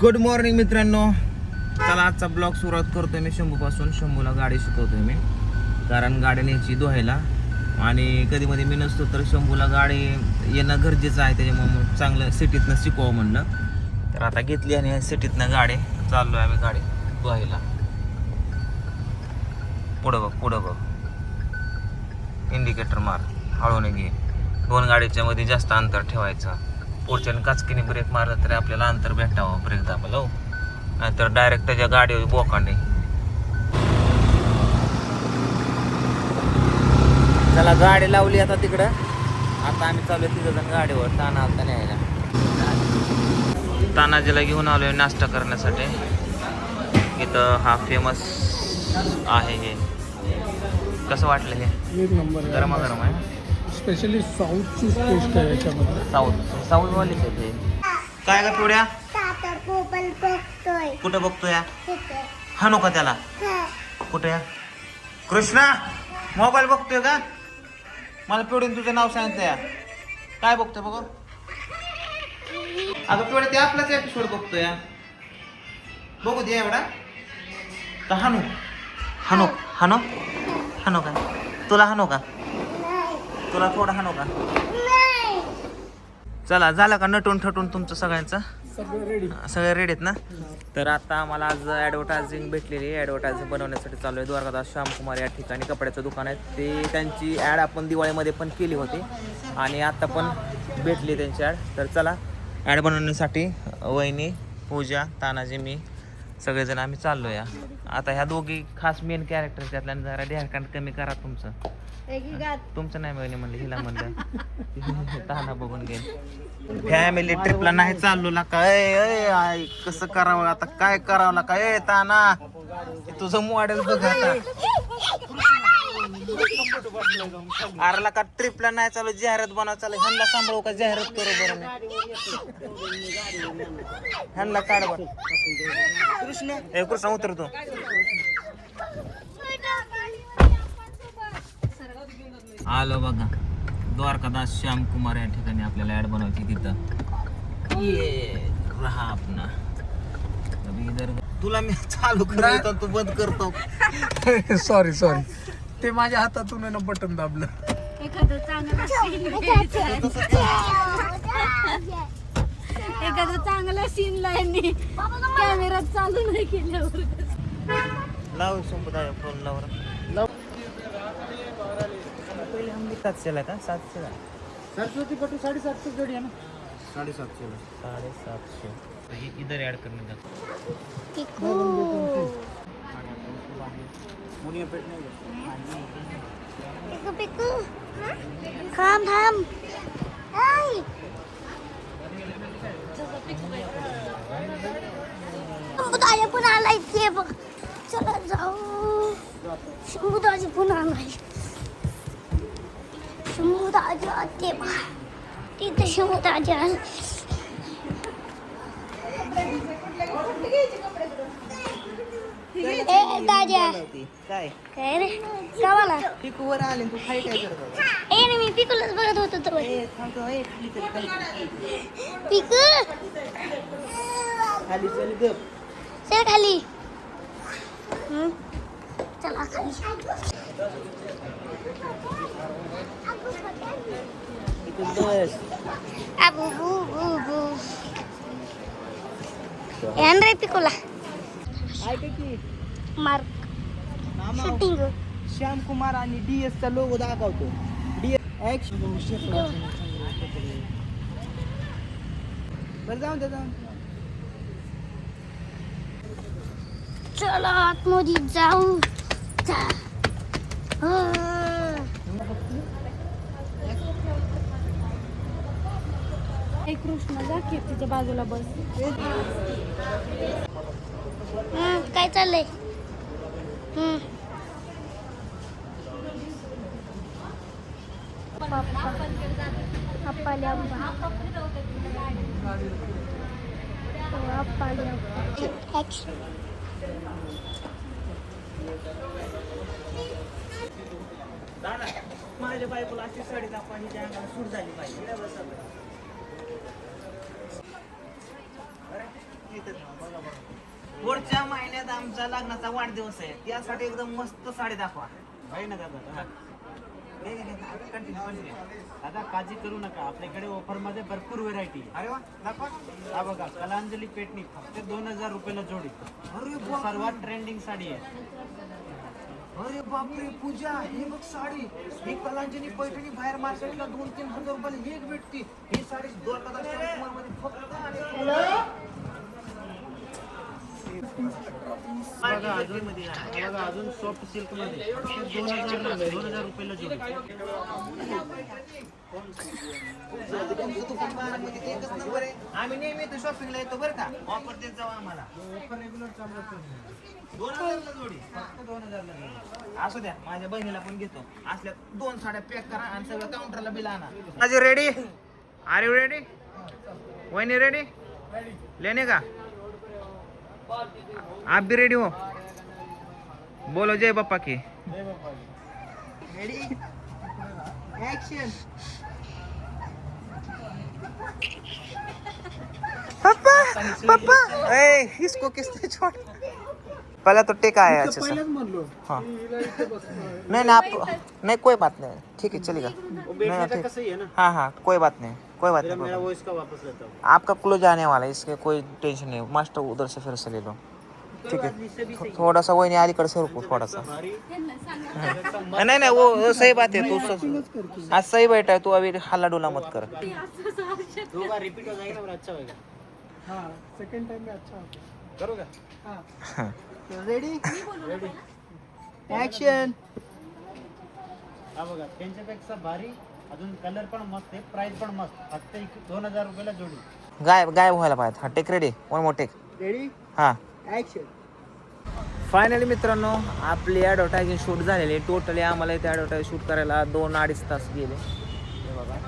Good morning मित्रांनो. चला आजचा ब्लॉग सुरुवात करतोय मी शंभूपासून. शंभूला गाडी शिकवतोय मी. कारण गाडी न्यायची धुवायला. आणि कधी मध्ये मी नसतो तर शंभूला गाडी येणं गरजेचं आहे. त्याच्यामुळे मग चांगलं सिटीतनं शिकवावं म्हणलं. तर आता घेतली आणि सिटीतनं गाडी. चाललो आहे आम्ही गाडी धुवायला. पुढं बघ पुढं बघ. इंडिकेटर मार. हळूने घे. दोन गाडीच्या मध्ये जास्त अंतर ठेवायचं. पुढच्याने काचकीने ब्रेक मारला तरी आपल्याला अंतर भेटावं ब्रेक दाबायला हो. नाहीतर डायरेक्ट त्याच्या गाडीवर बोकांडे. चला गाडी लावली आता तिकडं. आता आम्ही चालू तिघ जण गाडीवर ताना आता न्यायला. तानाजीला घेऊन आलोय नाश्ता करण्यासाठी. इथं हा फेमस आहे हे. कसं वाटलं हे? आहे. गरमागरम आहे. स्पेशली साऊथची टेस्ट आहे याच्यामध्ये. साऊथ. साऊथ वालीच आहे ते? काय का पिवड्या ताता मोबाईल बघतोय. कुठं बघतोय? तिथे हा नको त्याला. हा. कुठे या? कृष्णा मोबाईल बघतोय का? मला पिवडीने तुझं नाव सांगितलं या. काय बघतोय बघ? अगं पिवड्या ते आपलाच एपिसोड बघतोय या. बघू दे एवढा. तर हानू हानो हानो हानो का तुला हानो का? तुला थोडा हानो का? नाही चला झालं का नटून ठटून तुमचं सगळ्यांचं? सगळं रेडी आहेत ना? तर आता मला आज ॲडव्हर्टायझिंग भेटलेली आहे. ॲडव्हर्टायझिंग बनवण्यासाठी चालू आहे द्वारकादास श्यामकुमार या ठिकाणी कपड्याचं दुकान आहे. ते त्यांची ॲड आपण दिवाळीमध्ये पण केली होती. आणि आता पण भेटली त्यांची ॲड तर चला ॲड बनवण्यासाठी वहिनी पूजा तानाजी मी सगळेजण आम्ही चाललो या आता ह्या दोघी खास मेन कॅरेक्टर त्यातल्या जरा ढेरकांड कमी करा तुमचं. तुमचं नाही वहिनी म्हणलं हिला म्हणलं. ताना बघून घेईन फॅमिली ट्रिपला नाही चाललो ना काय? कसं करावं आता? काय करावं ना काय? ताना हे तुझं मॉडेल बघ आता. अरे का ट्रिपला नाही चालू जाहिरात बनव चालू ह्यांना सांभाळू का जाहिरात करू बरं मी? ह्यांना काढ कृष्ण ए कृष्ण उतर आलो बघा. द्वारकादास श्यामकुमार या ठिकाणी आपल्याला ऍड बनवायची तिथं. ये रहा अभी इधर तुला मी चालू करतो तू बंद करतो. सॉरी सॉरी ते माझ्या हातातून आहे ना बटन दाबलं. एखादं चांगलं सीन एखादं चांगलं सीन लाईनी कॅमेरा चालू नाही केल्यावर. लाव संपदा फोन लावर पहिले हम सातशेला का? सातशेला सरस्वती पटू साडेसातशे जोडी आहे ना? साडेसातशेला. साडेसातशे. हे इधर करणे जातो पिकू. पिकू थांब पण आलाय ते बघ. चला जाऊ. समुदाय पण आलाय समुदाय ते बघ तिथे समुदाय आलाय ए दादा काय काय रे गावाला पिकूवर आले तू खाली काय करतो ए नाही मी पिकूलाच बघत होतो तर पिकू खाली चल गप चल खाली हम्म. चला खाली इथून बस अबू बू बू बू ಏನ್ ರೀ ಪಿಕುಲ ऐक की ಮಾರ್ಕ್ ಶೂಟಿಂಗ್ श्याम कुमार आणि डी चा लोगो दाखवतो डी बरं जाऊन दे जाऊन चला आतमध्ये जाऊ हा. कृष्ण जा की तिच्या बाजूला बस. काय चाललंय? Action. माझ्या बायकोला अशी साडी दाखवा हिच्या अंगाला सूट झाली पाहिजे पुढच्या महिन्यात आमच्या लग्नाचा वाढदिवस आहे. त्यासाठी एकदम मस्त साडी दाखवा. आहे ना दादा. दादा काळजी करू नका. आपल्याकडे ऑफरमध्ये भरपूर व्हेरायटी अरे वा दाखवा. हा बघा कलांजली पेटणी फक्त दोन हजार रुपयाला जोडी. अरे बाप सर्वात ट्रेंडिंग साडी आहे. अरे बापरे पूजा ही बघ साडी. ही कलांजली पैठणी बाहेर मार्केटला दोन तीन हजार रुपयाला एक भेटती. ही साडी शाळेकुमारमध्ये फक्त आणि बघा अजून बघा अजून सॉफ्ट सिल्कमध्ये. दोन हजार दोन हजार रुपयाला आम्ही नेहमी इथं शॉपिंगला येतो बरं का? ऑफर देत जाऊ आम्हाला. दोन हजारला जोडी. फक्त दोन हजारला असू द्या माझ्या बहिणीला पण घेतो. असल्या दोन साड्या पॅक करा आणि सगळं काउंटरला बिल आणा. माझी रेडी आर यू रेडी वहिनी रेडी लेने का? आप भी रेडी हो? बोलो जय पापा की। पापा पापा ए इसको किसने छोड़? पहला तो टेका है अच्छे से। हाँ। नहीं नहीं आप नहीं कोई बात नहीं। ठीक है चलेगा नहीं, ठीक। है ना? हाँ हाँ कोई बात नहीं कोई बात नहीं वो हूँ। आपका क्लोज आने वाला है इसके कोई टेंशन नहीं। मास्टर उधर से फिर से ले लो। ठीक है। थोड़ा सा वही अलीकडे से रुको थोड़ा सा सांगा नहीं नहीं वो वो सही बात है तू आज सही बैठा है तू अभी हल्ला डुला मत कर। ते रिपीट हो जाएगा अच्छा होगा हा सेकंड टाइम में अच्छा करोगे? हा। रेडी ऍक्शन हा बघा त्यांच्यापेक्षा भारी अजून कलर पण मस्त आहे प्राइस पण मस्त. फक्त एक- दोन हजार रुपयाला जोडी. गायब गायब व्हायला पाहिजे. हा take ready one more take ready हा. ऍक्शन फायनली मित्रांनो आपली ॲडव्हर्टायझिंग शूट झालेली टोटली आम्हाला इथे ॲडव्हर्टाईज शूट करायला दोन अडीच तास गेले. हे बघा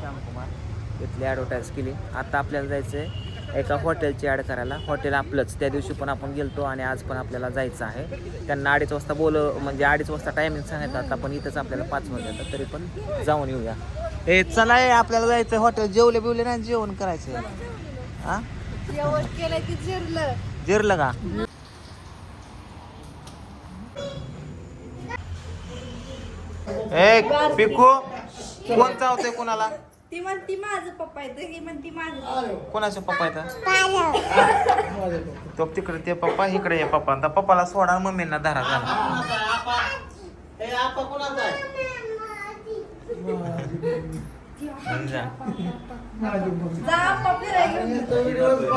श्यामकुमार इथली ॲडव्हर्टाईज केली. आता आपल्याला जायचं आहे एका हॉटेलची ॲड करायला. हॉटेल आपलंच. त्या दिवशी पण आपण गेलतो आणि आज पण आपल्याला जायचं आहे. त्यांना अडीच वाजता बोल म्हणजे अडीच वाजता टायमिंग सांगितलं आता पण इथंच आपल्याला पाच वाजता तरी पण जाऊन येऊया. ए चला आपल्याला जायचं हॉटेल. जेवले बिवले ना जेवण करायचं हां? जेवण केलं की जिरलं. जिरलं का? ए पिकू कोण चावतंय कोणाला? ती म्हणती माझं पप्पा येतं ही म्हणती माझं कोणाचा पप्पा येतं तो तिकडे ते पप्पा इकडे ये पप्पा. आता पप्पाला सोडा आणि मम्मींना धरा झाला. जा. जा पप्पा फिरायला घेऊन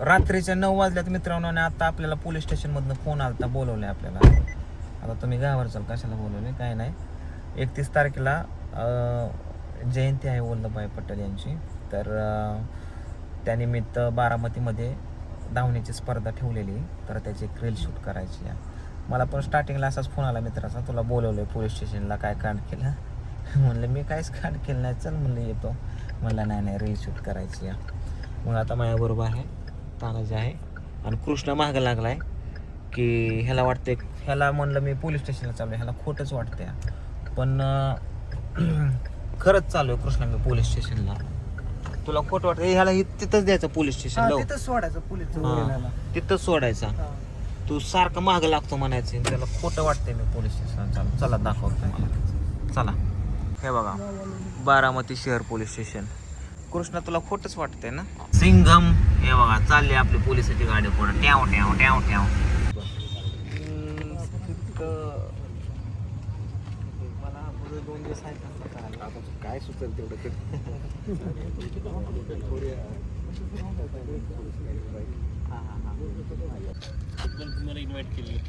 रात्रीच्या नऊ वाजल्यात मित्रांनो आणि आता आपल्याला पोलीस स्टेशन मधनं फोन आलता बोलवले आपल्याला. आता तुम्ही गावावर चल कशाला बोलवले काय नाही. एकतीस तारखेला जयंती आहे वल्लभभाई पटेल यांची. तर त्यानिमित्त बारामतीमध्ये धावण्याची स्पर्धा ठेवलेली. तर त्याची एक रील शूट करायची आहे. मला पण स्टार्टिंगला असाच फोन आला मित्राचा. तुला बोलवलं पोलीस स्टेशनला काय कांड केलं? म्हणलं मी काहीच कांड केलं नाही. चल म्हणलं येतो. म्हणलं नाही नाही रील शूट करायची आहे. मग आता माझ्याबरोबर आहे तानाजी आहे. आणि कृष्ण मागं आहे की ह्याला वाटते ह्याला म्हणलं मी पोलीस स्टेशनला चालू ह्याला खोटंच वाटतंय. पण खरंच चालू आहे कृष्णा मी पोलीस स्टेशनला. तुला खोटं वाटतं ह्याला हि- तिथंच द्यायचं पोलीस स्टेशन तिथं सोडायचं पोलीस तिथंच सोडायचा. तू सारखं मागं लागतो म्हणायचं त्याला खोटं वाटतंय मी पोलीस स्टेशन चालू चला दाखवतो मला चला. हे बघा बारामती शहर पोलीस स्टेशन. कृष्णा तुला खोटच वाटतंय ना? सिंघम हे बघा चालली आपली पोलिसाची गाडी पुढे. ट्याव ट्याव ट्याव ट्याव दोन दिवस काय सुचेल तेवढं तुम्हाला इन्व्हाइट केलेलं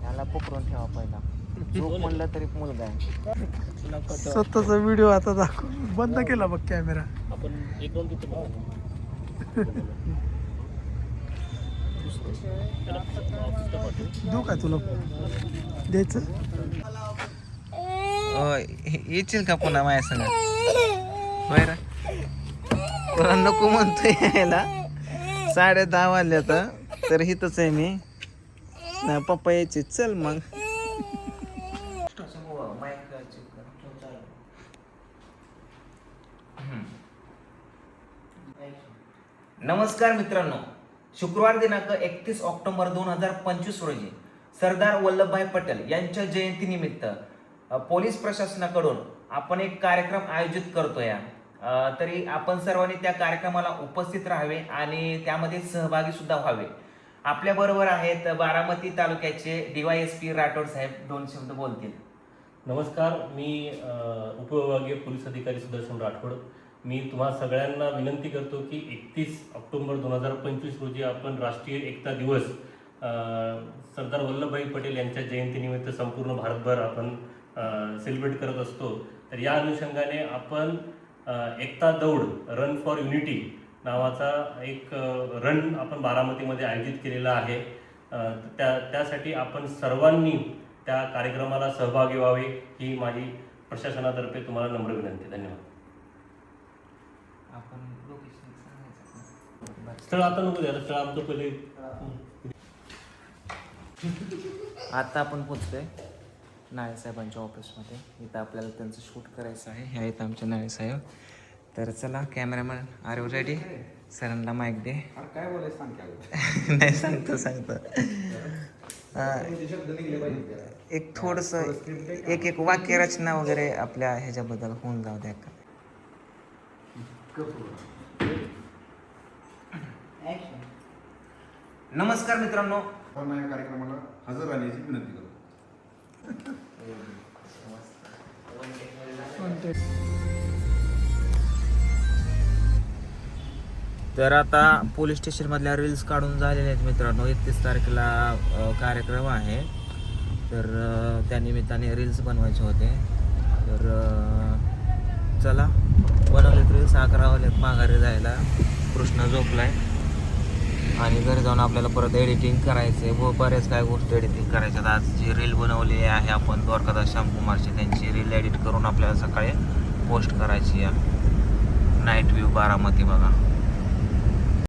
ह्याला पकडून ठेवा पहिला. झोप म्हणलं तरी मुलगा आहे. स्वतःचा व्हिडिओ आता दाखव. बंद केला बघ कॅमेरा आपण एक दोन तिथे देऊ का तुला? द्यायचं? होय येशील का पुन्हा माझ्या संग? होय तुला नको म्हणतोय यायला. साडे दहा वाजले तर तर हिथंच आहे मी. नाही, पप्पा यायचे. चल मग. नमस्कार मित्रांनो. शुक्रवार दिनांक एकतीस ऑक्टोबर दोन हजार पंचवीस रोजी सरदार वल्लभभाई पटेल यांच्या जयंतीनिमित्त पोलीस प्रशासनाकडून आपण एक कार्यक्रम आयोजित करतोय. या तरी आपण सर्वांनी त्या कार्यक्रमाला उपस्थित राहावे आणि त्यामध्ये सहभागी सुद्धा व्हावे. आपल्या बरोबर आहेत बारामती तालुक्याचे डीवायएसपी राठोड साहेब दोन शब्द बोलतील. नमस्कार मी उपविभागीय पोलीस अधिकारी सुदर्शन राठोड. मी तुम्हा सगळ्यांना विनंती करतो की एकतीस ऑक्टोंबर दोन हजार पंचवीस रोजी आपण राष्ट्रीय एकता दिवस सरदार वल्लभभाई पटेल यांच्या जयंतीनिमित्त संपूर्ण भारतभर आपण सेलिब्रेट करत असतो. तर या अनुषंगाने आपण एकता दौड रन फॉर युनिटी नावाचा एक रन आपण बारामतीमध्ये आयोजित केलेला आहे. त्या त्यासाठी आपण सर्वांनी त्या कार्यक्रमाला सहभागी व्हावे ही माझी प्रशासनातर्फे तुम्हाला नम्र विनंती. धन्यवाद. आपण लोकेशन सांगायचं स्थळ आता नको द्यायला स्थळ आमचं पहिले. आता आपण पोचतोय नाळे साहेबांच्या ऑफिसमध्ये. इथं आपल्याला त्यांचं शूट करायचं आहे. हे आहेत आमचे नाळे साहेब. तर चला कॅमेरामॅन आर यू रेडी सरांना माईक दे. काय बोलायचं सांग नाही सांगतो सांगतो. हा, एक थोडस एक एक वाक्यरचना वगैरे आपल्या ह्याच्याबद्दल होऊन जाऊ द्या का? नमस्कार मित्रांनो. सर्वांना या कार्यक्रमाला हजर राहण्याची विनंती करतो. तर आता पोलीस स्टेशनमधल्या रील्स काढून झालेल्या आहेत मित्रांनो. एकतीस तारखेला कार्यक्रम आहे. तर अ, त्या निमित्ताने रील्स बनवायचे होते. तर चला. बनवलेत रील्स अकरा वाजलेत माघारी जायला. कृष्ण झोपलाय. आणि घरी जाऊन आपल्याला परत एडिटिंग करायचं आहे व बऱ्याच काय गोष्टी एडिटिंग करायच्यात. आज जी रील बनवलेली आहे आपण द्वारकादास श्यामकुमारची. त्यांची रील एडिट करून आपल्याला सकाळी पोस्ट करायची आहे. नाईट व्ह्यू बारामती बघा.